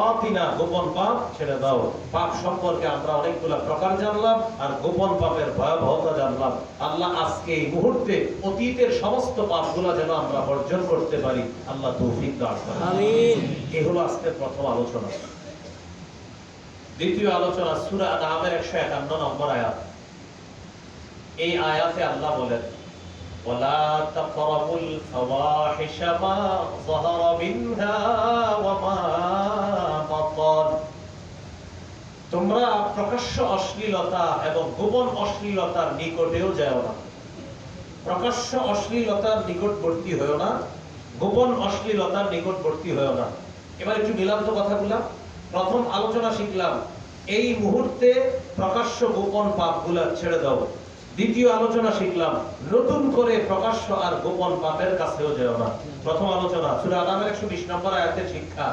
পাপিনা গোপন পাপ ছেড়ে দাও। পাপ সম্পর্কে আমরা অনেকগুলো প্রকার জানলাম আর গোপন পাপের ভয়াবহতা জানলাম। আল্লাহ আজকে এই মুহূর্তে অতীতের সমস্ত পাপগুলো যেন আমরা বর্জন করতে পারি। আল্লাহ তৌফিক দান করেন। এই হলো আজকের প্রথম আলোচনা। দ্বিতীয় আলোচনা সূরা নামের 151 নম্বর আয়াত। এই আয়াতে আল্লাহ বলেন ولا تقربوا الفواحش ما ظهر منها وما بطن তোমরা প্রকাশ্য অশ্লীলতা এবং গোপন অশ্লীলতার নিকটেও যাও না প্রকাশ্য অশ্লীলতার নিকটবর্তী হয়েও না গোপন অশ্লীলতার নিকটবর্তী হয়েও না এবার একটু মিলাম তো কথাগুলা প্রথম আলোচনা শিখলাম এই মুহূর্তে প্রকাশ্য গোপন পাপগুলা ছেড়ে দাও দ্বিতীয় আলোচনা শিখলাম নতুন করে প্রকাশ্য আর গোপন পাপের কাছেও যেও না। প্রথম আলোচনা সূরা আনামের 120 নম্বর আয়াতের শিক্ষা।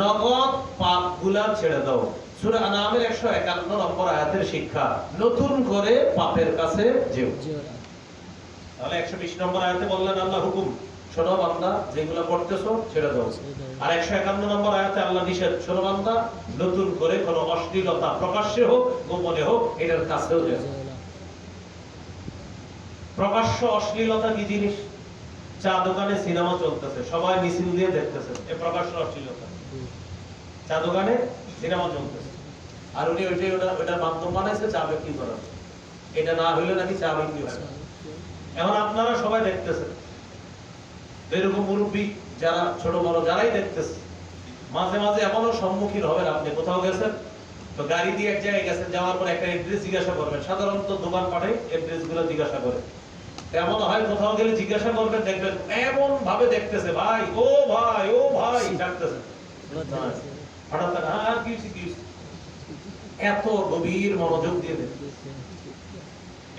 নগদ পাপগুলা ছেড়ে দাও। সূরা আনামের 151 নম্বর আয়াতের শিক্ষা নতুন করে পাপের কাছে যেও। তাহলে 120 নম্বর আয়াতে বললেন আল্লাহ হুকুম শোনো বান্দা যেগুলো করতেছো ছেড়ে দাও। আর 151 নম্বর আয়াতে আল্লাহ নিষেধ শোনো বান্দা নতুন করে কোনো অশ্লীলতা প্রকাশ্যে হোক গোপনে হোক এটার কাছেও যেও। প্রকাশ্য অশ্লীলতা কি জিনিস? চা দোকানে সিনেমা চলতেছে, সবাই মিছিল দিয়ে দেখতেছে, এ প্রকাশ্য অশ্লীলতা। চা দোকানে সিনেমা চলতেছে। আর উনি ওইটাই ওটা ওটার মাধ্যম বানাইছে, চা বিক্রি করার। এটা না হইলে নাকি চা বিক্রি হয়। এখন আপনারা সবাই দেখতেছেন। এরকম মুরব্বী যারা ছোট বড় যারাই দেখতেছে। মাঝে মাঝে এমনও সম্মুখীন হবেন আপনি। কোথাও গেছেন, তো গাড়ি দিয়ে এক জায়গায় গেছেন, যাওয়ার পর একটা এড্রেস জিজ্ঞাসা করবেন। সাধারণত দোকান পাঠাই এড্রেসগুলো জিজ্ঞাসা করে। এমন হয় কোথাও গেলে জিজ্ঞাসা করবেন, দেখবেন এমন ভাবে দেখতেছে, ভাই, ও ভাই ও ভাই, ডাকতেছে? এত গভীর মনোযোগ দিয়ে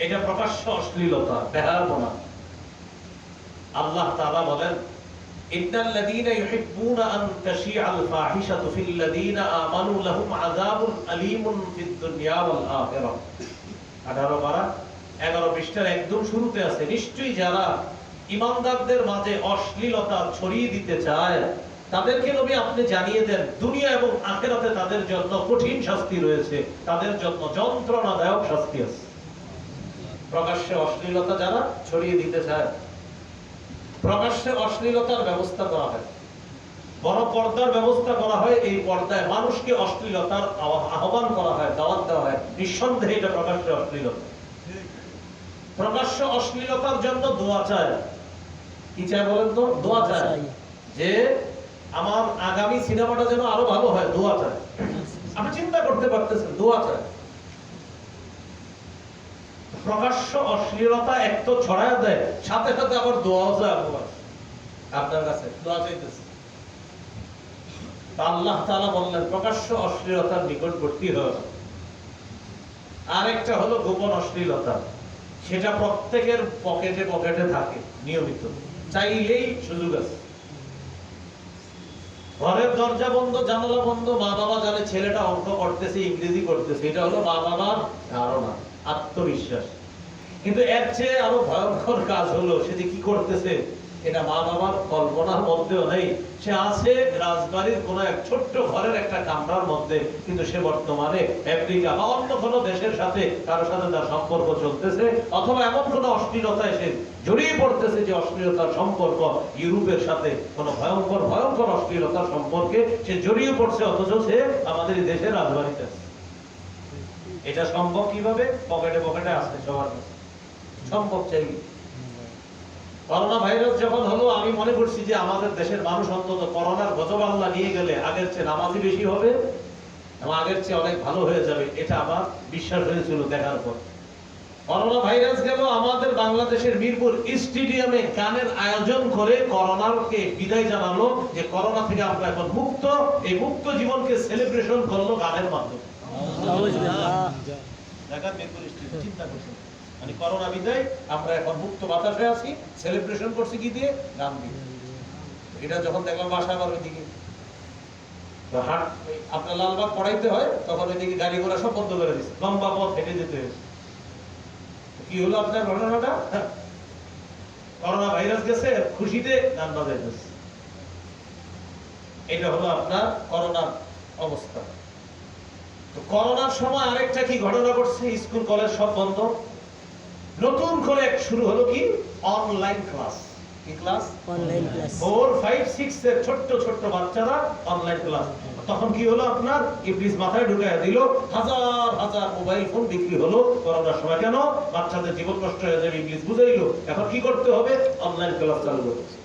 এটা প্রকাশ্য অশ্লীলতা, বেহায়াপনা। আল্লাহ তাআলা বলেন ইন্নাল ইউহিব্বুনা আন তাশিআল ফাহিশাতু ফিল আমানু লাহুম আযাবুন আলীমুন ফিদ দুনিয়া ওয়াল আখিরাহ 18 পারা 11 পৃষ্ঠার একদম শুরুতে আছে, নিশ্চয়ই যারা ইমানদারদের মাঝে অশ্লীলতা ছড়িয়ে দিতে চায়, তাদেরকে নবী আপনি জানিয়ে দেন, দুনিয়া এবং আখেরাতে তাদের জন্য কঠিন শাস্তি রয়েছে, তাদের জন্য যন্ত্রণাদায়ক শাস্তি আছে। প্রকাশ্যে অশ্লীলতা যারা ছড়িয়ে দিতে চায়, প্রকাশ্যে অশ্লীলতার ব্যবস্থা করা হয়। বড় পর্দার ব্যবস্থা করা হয়, এই পর্দায় মানুষকে অশ্লীলতার আহ্বান করা হয়, দাওয়াত দেওয়া হয়। নিঃসন্দেহে এটা প্রকাশ্যে অশ্লীলতা। প্রকাশ্য অশ্লীলতার জন্য দোয়া চায় কি চায় বলেন তো? দোয়া চায়। যে আমার আগামী সিনেমাটা যেন আরও ভালো হয় দোয়া চায়। আপনি চিন্তা করতে পারতেছেন দোয়া চায়। প্রকাশ্য অশ্লীলতা এক তো ছড়ায় দেয় সাথে সাথে আবার দোয়াও যায় আপনার। আপনার কাছে দোয়া চাইতেছে। আল্লাহ তালা বললেন প্রকাশ্য অশ্লীলতার নিকটবর্তী হয়। আরেকটা হলো গোপন অশ্লীলতা। সেটা প্রত্যেকের পকেটে পকেটে থাকে, নিয়মিত। চাইলেই সুযোগ আছে। ঘরের দরজা বন্ধ, জানালা বন্ধ, মা বাবা জানে ছেলেটা অঙ্ক করতেছে, ইংরেজি করতেছে, এটা হলো মা বাবার ধারণা, আত্মবিশ্বাস। কিন্তু এর চেয়ে আরও ভয়ঙ্কর কাজ হলো, সে যে কি করতেছে এটা মা বাবার কল্পনার মধ্যেও নেই। সে আছে রাজবাড়ির কোন এক ছোট্ট ঘরের একটা কামরার মধ্যে, কিন্তু সে বর্তমানে আমেরিকা বা অন্য কোনো দেশের সাথে কারোর সাথে তার সম্পর্ক চলতেছে, অথবা এমন কোনো অশ্লীলতা এসে জড়িয়ে পড়তেছে যে অশ্লীলতার সম্পর্ক ইউরোপের সাথে, কোনো ভয়ঙ্কর ভয়ঙ্কর অশ্লীলতার সম্পর্কে সে জড়িয়ে পড়ছে, অথচ সে আমাদের দেশের রাজবাড়িতে আছে। এটা সম্ভব কীভাবে? পকেটে পকেটে আসছে সবার কাছে। সম্ভব চাই। করোনা ভাইরাস যখন হলো আমি মনে করছি যে আমাদের দেশের মানুষ অন্তত করোনার গজব আল্লাহ নিয়ে গেলে আগের চেয়ে নামাজি বেশি হবে এবং আগের চেয়ে অনেক ভালো হয়ে যাবে এটা আমার বিশ্বাস হয়েছিল দেখার পর। করোনা ভাইরাস গেল আমাদের বাংলাদেশের মিরপুর স্টেডিয়ামে গানের আয়োজন করে করোনাকে বিদায় জানালো যে করোনা থেকে আমরা এখন মুক্ত এই মুক্ত জীবনকে সেলিব্রেশন করল গানের মাধ্যমে। ঢাকার মিরপুর স্টেডিয়াম চিন্তা করছেন। মানে করোনা বিদায় আমরা এখন মুক্ত বাতাসে আছি সেলিব্রেশন করছি কি দিয়ে? গান দিয়ে। এটা যখন দেখলাম বাসা আবার ওইদিকে। আপনার লালবাগ পড়াইতে হয়, তখন ওইদিকে গাড়ি ঘোড়া সব বন্ধ করে দিচ্ছে লম্বা পথ হেঁটে যেতে কি হলো আপনার ঘটনাটা? করোনা ভাইরাস গেছে, খুশিতে গান বাজাইতেছে। এটা হলো আপনার করোনা অবস্থা। করোনার সময় আরেকটা কি ঘটনা ঘটছে? স্কুল, কলেজ সব বন্ধ। নতুন করে শুরু হলো কি? অনলাইন ক্লাস কি class online class four five six এর ছোট্ট ছোট্ট বাচ্চারা অনলাইন ক্লাস তখন কি হলো আপনার? ইবলিস মাথায় ঢুকায় দিল হাজার হাজার মোবাইল ফোন বিক্রি হলো। করোনার সময় কেন? বাচ্চাদের জীবন নষ্ট হয়ে যাবে ইবলিস বুঝাইলো। এখন কি করতে হবে? অনলাইন ক্লাস চালু করতে।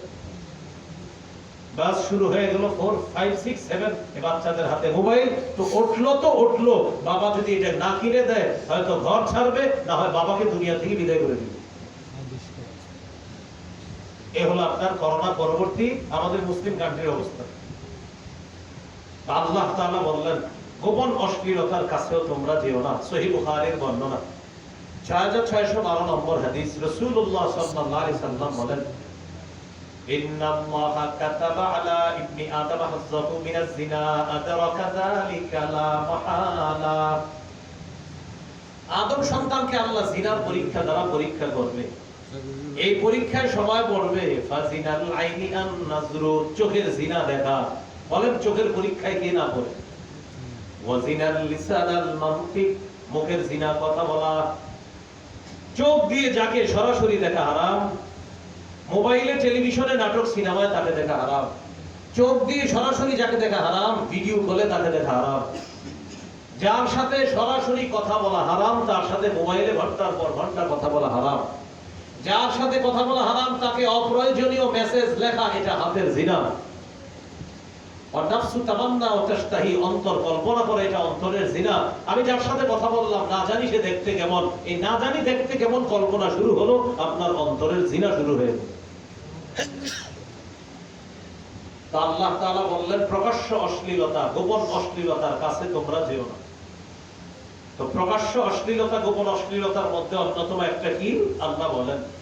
বাস শুরু হয়ে গেল ফোর ফাইভ সিক্স সেভেন বাচ্চাদের হাতে মোবাইল তো উঠল তো উঠল। বাবা যদি এটা না কিনে দেয়, হয়তো ঘর ছাড়বে, না হয় বাবাকে দুনিয়া থেকে বিদায় করে দিবে। এ হলো আপনার করোনা পরবর্তী আমাদের মুসলিম কান্ট্রির অবস্থা। আল্লাহ বললেন, গোপন অশ্লীলতার কাছেও তোমরা যেও না। সহি বুখারীর বর্ণনা। 6612 নম্বর হাদিস। সাল্লাল্লাহু সাল্লাম বলেন ইন্না আল্লাহা কাতাবা আলা ইবনি আদম হাজ্জাহু মিনাজ জিনা আদরাকা যালিকা লা মাহালা। আদম সন্তানকে আল্লাহ জিনার পরীক্ষা দ্বারা পরীক্ষা করবে। এই পরীক্ষায় সময় পড়বে চোখের জিনা দেখা। বলেন, চোখের পরীক্ষায় কে না পড়ে? মুখের জিনা কথা বলা। চোখ দিয়ে যাকে সরাসরি দেখা হারাম মোবাইলে, টেলিভিশনে নাটক, সিনেমায় তাকে দেখা হারাম। চোখ দিয়ে সরাসরি যাকে দেখা হারাম, ভিডিও কলে তাকে দেখা হারাম। যার সাথে সরাসরি কথা বলা হারাম, তার সাথে মোবাইলে ঘণ্টার পর ঘণ্টা কথা বলা হারাম। যার সাথে কথা বলা হারাম, তাকে অপ্রয়োজনীয় মেসেজ লেখা, এটা হাতের জিনা। অশ্লীলতা, গোপন অশ্লীলতার কাছে তোমরা যেও না। তো প্রকাশ্য অশ্লীলতা, গোপন অশ্লীলতার মধ্যে অন্যতম একটা কি? আল্লাহ বলেন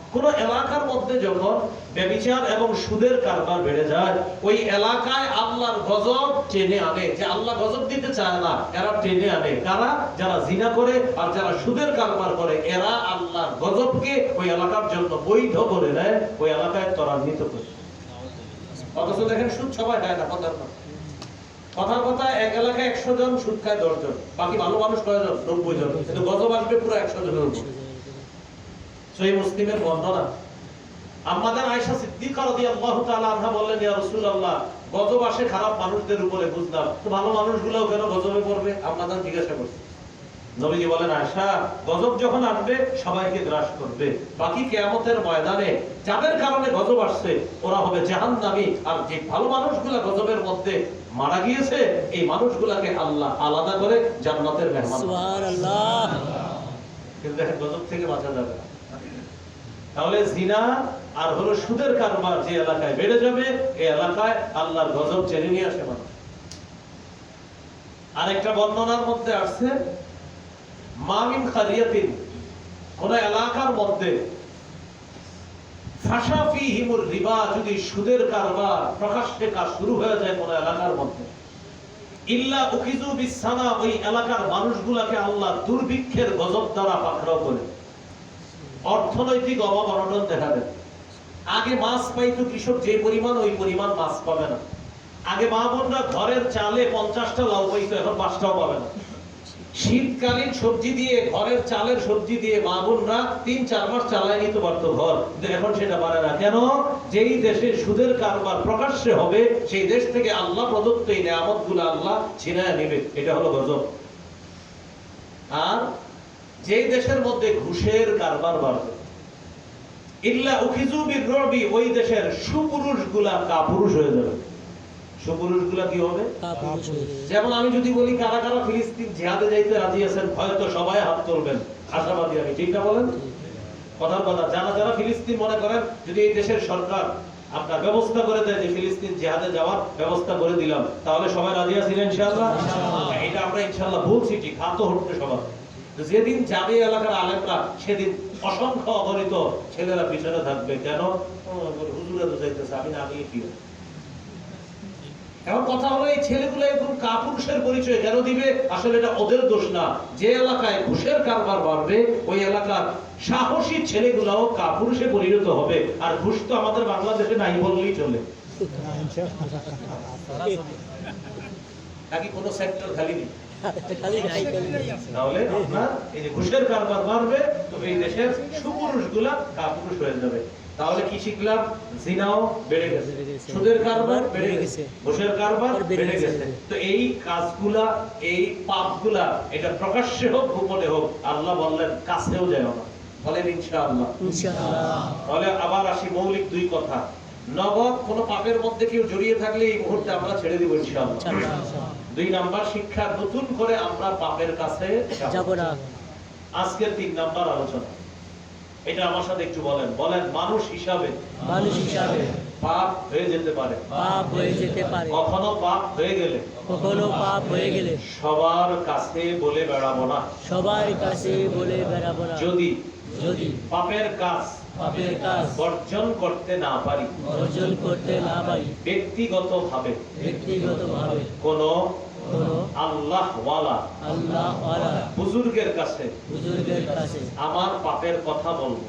কোন এলাকার মধ্যে যখন ব্যভিচার এবং সুদের কারবার বেড়ে যায়, ওই এলাকায় আল্লাহর গজব টেনে আনে। যে আল্লাহ গজব দিতে চায় না, এরা টেনে আনে। কারা? যারা জিনা করে আর যারা সুদের কারবার করে, এরা আল্লাহর গজবকে ওই এলাকার জন্য বৈধ করে দেয় ওই এলাকায় ত্বরান্বিত করে। অথচ দেখেন সুদ সবাই হয় না, কথার কথা। কথার কথা, এক এলাকায় একশো জন, সুদ খায় দশ জন বাকি ভালো মানুষ কয়জন? নব্বই জন। কিন্তু গজব আসবে পুরো একশো জনের উপর। সেই মুসলিমের বর্ণনা। আমাদের আয়েশা সিদ্দিকা রাদিয়াল্লাহু তাআলা আনহা বললেন ইয়া রাসূলুল্লাহ গজব আসে খারাপ মানুষদের উপরে বুঝলাম। তো ভালো মানুষগুলোও কেন গজবে পড়বে? আপনাদের জিজ্ঞাসা করছি। নবীজি বলেন আয়েশা গজব যখন আসবে সবাইকে গ্রাস করবে। বাকি কিয়ামতের ময়দানে যাদের কারণে গজব আসছে ওরা হবে জাহান জাহান্নামী। আর যে ভালো মানুষগুলা গজবের মধ্যে মারা গিয়েছে এই মানুষগুলাকে আল্লাহ আলাদা করে জান্নাতের মেহমান কিন্তু দেখেন গজব থেকে বাঁচা যাবে না। তাহলে জিনা আর হলো সুদের কারবার যে এলাকায় বেড়ে যাবে, এই এলাকায় আল্লাহর গজব টেনে নিয়ে আসে মানুষ। আরেকটা বর্ণনার মধ্যে আসছে মামিন খারিয়াতিন কোন এলাকার মধ্যে ফাঁসা ফিহিমুর রিবা, যদি সুদের কারবার কাজ শুরু হয়ে যায় কোন এলাকার মধ্যে। ইল্লা উখিজু বিসানা ওই এলাকার মানুষগুলাকে আল্লাহ দুর্ভিক্ষের গজব দ্বারা পাকড়াও করে। অর্থনৈতিক অভাব অনটন দেখা দেয়। আগে মাছ পাইতো কৃষক, যে পরিমাণ, ওই পরিমাণ মাছ পাবে না। আগে মা বোনরা ঘরের চালে পঞ্চাশটা লাউ পাইতো, এখন পাঁচটাও পাবে না। শীতকালীন সবজি দিয়ে, ঘরের চালের সবজি দিয়ে মা বোনরা তিন, চার মাস চালায় নিতে পারতো ঘর। এখন সেটা পারে না। কেন? যেই দেশে সুদের কারবার প্রকাশ্যে হবে, সেই দেশ থেকে আল্লাহ প্রদত্ত এই নিয়ামতগুলো আল্লাহ ছিনায় নেবে। এটা হলো গজব। আর যেই দেশের মধ্যে ঘুষের কারবার বাড়বে ইল্লা উখিজু বিরবি ওই দেশের সুপুরুষগুলা কাপুরুষ হয়ে যাবে। সুপুরুষগুলা কি হবে। যেমন আমি যদি বলি কারা কারা ফিলিস্তিন জিহাদে যাইতে রাজি আছেন হয়তো সবাই হাত তুলবেন। আশাবাদী আমি ঠিক না বলেন? কথার কথা যারা যারা ফিলিস্তিন মনে করেন যদি এই দেশের সরকার আপনার ব্যবস্থা করে দেয় যে ফিলিস্তিন জিহাদে যাওয়ার ব্যবস্থা করে দিলাম তাহলে সবাই রাজি আছেন ইনশাআল্লাহ? এটা আমরা ইনশাআল্লাহ বলছি ঠিক হাত তো হটবে সবার। যেদিন যাবে এলাকার আলেমরা, সেদিন অসংখ্য অগণিত ছেলেরা পিছনে থাকবে। কেন? হুজুরা তো যাইতেছে আমি না গিয়ে কি? এখন কথা হলো, এই ছেলেগুলো এরকম কাপুরুষের পরিচয় কেন দিবে? আসলে এটা ওদের দোষ না। যে এলাকায় ঘুষের কারবার বাড়বে, ওই এলাকার সাহসী ছেলেগুলাও কাপুরুষে পরিণত হবে। আর ঘুষ তো আমাদের বাংলাদেশে নাই বললেই চলে। নাকি কোনো সেক্টর খালি নাই। তাহলে আপনার এই যে ঘুষের কারবার বাড়বে তো এই দেশের কাপুরুষ হয়ে যাবে। তাহলে কি শিখলাম? জিনাও বেড়ে গেছে। সুদের কারবার বেড়ে গেছে। ঘুষের কারবার বেড়ে। গেছে। তো এই কাজগুলা এই পাপগুলা এটা প্রকাশ্যে হোক গোপনে হোক আল্লাহ বললেন কাছেও যায় না। বলেন ইনশাআল্লাহ। ইনশাআল্লাহ। তাহলে আবার আসি মৌলিক দুই কথা। নগদ কোন পাপের মধ্যে কেউ জড়িয়ে থাকলে এই মুহূর্তে আমরা ছেড়ে দিব ইনশাআল্লাহ। দুই নাম্বার শিক্ষা নতুন করে আমরা পাপের কাছে যাব। যাব না। আজকের তিন নাম্বার আলোচনা। এটা আমার সাথে একটু বলেন। বলেন মানুষ হিসাবে মানুষ হিসাবে পাপ হয়ে যেতে পারে। পাপ হয়ে যেতে পারে। কখনো পাপ হয়ে গেলে কখনো পাপ হয়ে গেলে সবার কাছে বলে বেড়াবো না। সবার কাছে বলে বেড়াবো না। যদি যদি পাপের কাজ বর্জন করতে না পারি। অর্জন করতে না পারি। ব্যক্তিগত ভাবে ব্যক্তিগতভাবে। কোনো আল্লাহ ওয়ালা আল্লাহ ওয়ালা বুজুর্গের কাছে। বুজুর্গের কাছে। আমার পাপের কথা বলব।